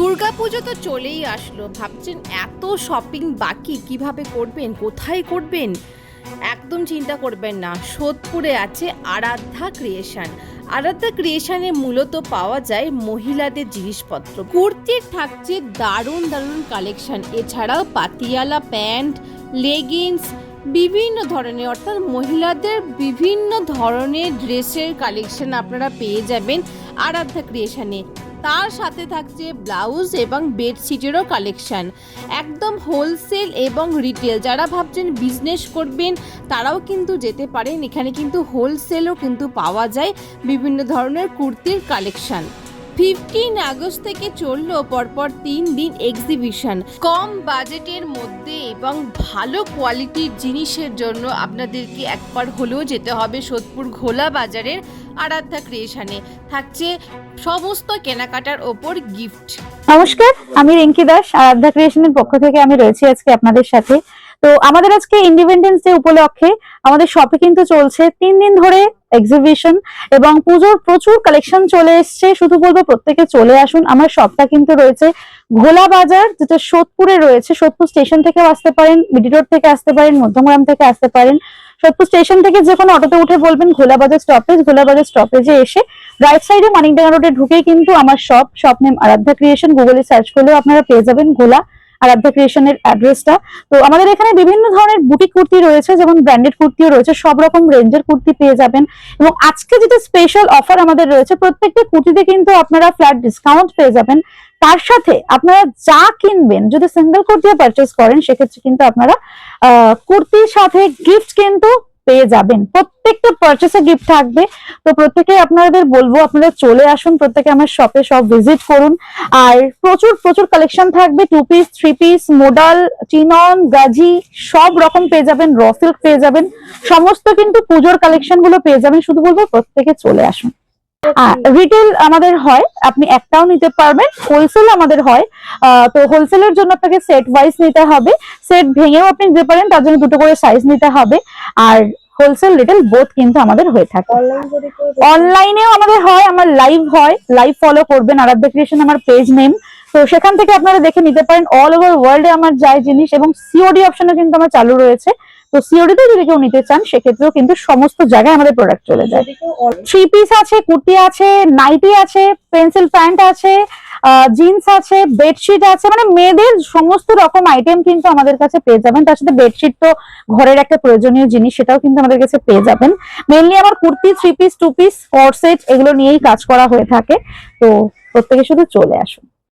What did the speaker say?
দুর্গাপুজো তো চলেই আসলো। ভাবছেন এত শপিং বাকি, কীভাবে করবেন, কোথায় করবেন? একদম চিন্তা করবেন না। সোদপুরে আছে আরাধ্যা ক্রিয়েশন আরাধ্যা ক্রিয়েশনে মূলত পাওয়া যায় মহিলাদের জিনিসপত্র। কুর্তির থাকছে দারুণ দারুণ কালেকশন এছাড়াও পাতিয়ালা প্যান্ট লেগিংস বিভিন্ন ধরনের, অর্থাৎ মহিলাদের বিভিন্ন ধরনের ড্রেসের কালেকশন আপনারা পেয়ে যাবেন আরাধ্যা ক্রিয়েশনে তার সাথে থাকছে ব্লাউজ এবং বেডশিটেরও কালেকশান। একদম হোলসেল এবং রিটেল। যারা ভাবছেন বিজনেস করবেন, তারাও কিন্তু যেতে পারেন। এখানে কিন্তু হোলসেলও কিন্তু পাওয়া যায়। বিভিন্ন ধরনের কুর্তির কালেকশন। ফিফটিন আগস্ট থেকে চলল পরপর তিন দিন এক্সিবিশন কম বাজেটের মধ্যে এবং ভালো কোয়ালিটির জিনিসের জন্য আপনাদেরকে একবার হলেও যেতে হবে সোদপুর ঘোলা বাজারের আরাধ্যা ক্রিয়েশনে থাকছে সমস্ত কেনাকাটার ওপর গিফট নমস্কার, আমি রিঙ্কি দাস, আরাধ্যা ক্রিয়েশনের পক্ষ থেকে আমি রয়েছি আজকে আপনাদের সাথে। তো আমাদের আজকে ইন্ডিপেন্ডেন্স ডে উপলক্ষে আমাদের শপে কিন্তু চলছে তিন দিন ধরে এক্সিবিশন এবং পুজোর প্রচুর কালেকশন চলে এসছে। শুধু বলব প্রত্যেকে চলে আসুন। আমার শপটা কিন্তু রয়েছে ঘোলা বাজার, যেটা সোদপুরে রয়েছে। সোদপুর স্টেশন থেকেও আসতে পারেন, মিডি রোড থেকে আসতে পারেন, মধ্যমগ্রাম থেকে আসতে পারেন। সোদপুর স্টেশন থেকে যে কোনো অটোতে উঠে বলবেন ঘোলা বাজার স্টপেজ ঘোলা বাজার স্টপেজে এসে রাইট সাইডে মানিকডাঙ্গা রোডে ঢুকে কিন্তু আমার shop shop name Aradhya creation গুগলে সার্চ করলেও আপনারা পেয়ে যাবেন গোলা আরাধ্যা ক্রিয়েশনের অ্যাড্রেসটা তো আমাদের এখানে বিভিন্ন ধরনের বুটিক কুর্তি রয়েছে, যেমন ব্র্যান্ডেড কুর্তিও রয়েছে, সব রকম রেঞ্জের কুর্তি পেয়ে যাবেন। এবং আজকে যেটা স্পেশাল অফার আমাদের রয়েছে, প্রত্যেকটি কুর্তিতে কিন্তু আপনারা ফ্ল্যাট ডিসকাউন্ট পেয়ে যাবেন। তার সাথে আপনারা যা কিনবেন, যদি সিঙ্গেল কুর্তিও পারচেস করেন, সেক্ষেত্রে কিন্তু আপনারা কুর্তির সাথে গিফট কিন্তু পেয়ে যাবেন। প্রত্যেকটা পারচেসে গিফট থাকবে। তো প্রত্যেকে আপনাদের বলব, আপনারা চলে আসুন, প্রত্যেকে আমার শপে সব ভিজিট করুন। আর প্রচুর প্রচুর কালেকশন থাকবে two piece three piece modal chinon Gazi সব রকম পেয়ে যাবেন র সিল্ক পেয়ে যাবেন। সমস্ত কিন্তু পুজোর কালেকশনগুলো পেয়ে যাবেন। শুধু বলব, প্রত্যেকে চলে আসুন। রিটেল আমাদের হয় আপনি একটাও নিতে পারবেন হোলসেল আমাদের হয়। তো হোলসেলের জন্য আপনাকে সেট ওয়াইজ নিতে হবে। সেট ভেঙেও আপনি নিতে পারেন তার জন্য দুটো করে সাইজ নিতে হবে। আর হোলসেল রিটেল বোথ কিন্তু আমাদের হয়ে থাকে। অনলাইনেও আমাদের হয় আমার লাইভ হয়। লাইভ ফলো করবেন আরাধ্যা ক্রিয়েশন আমার পেজ নেম তো সেখান থেকে আপনারা দেখে নিতে পারেন অল ওভার ওয়ার্ল্ডে আমার যায় জিনিস এবং সিওডি অপশনও কিন্তু আমার চালু রয়েছে। তো সিওডি তে যদি কেউ নিতে চান সেক্ষেত্রেও কিন্তু সমস্ত জায়গায় আমাদের প্রোডাক্ট চলে যায়। থ্রি পিস আছে কুর্তি আছে নাইটি আছে পেন্সিল প্যান্ট আছে জিন্স আছে বেডশিট আছে মানে মেয়েদের সমস্ত রকম আইটেম কিন্তু আমাদের কাছে পেয়ে যাবেন। তার সাথে বেডশিট তো ঘরের একটা প্রয়োজনীয় জিনিস সেটাও কিন্তু আমাদের কাছে পেয়ে যাবেন। মেনলি আমার kurti three piece two piece set এগুলো নিয়েই কাজ করা হয়ে থাকে। তো প্রত্যেকে শুধু চলে আসুন।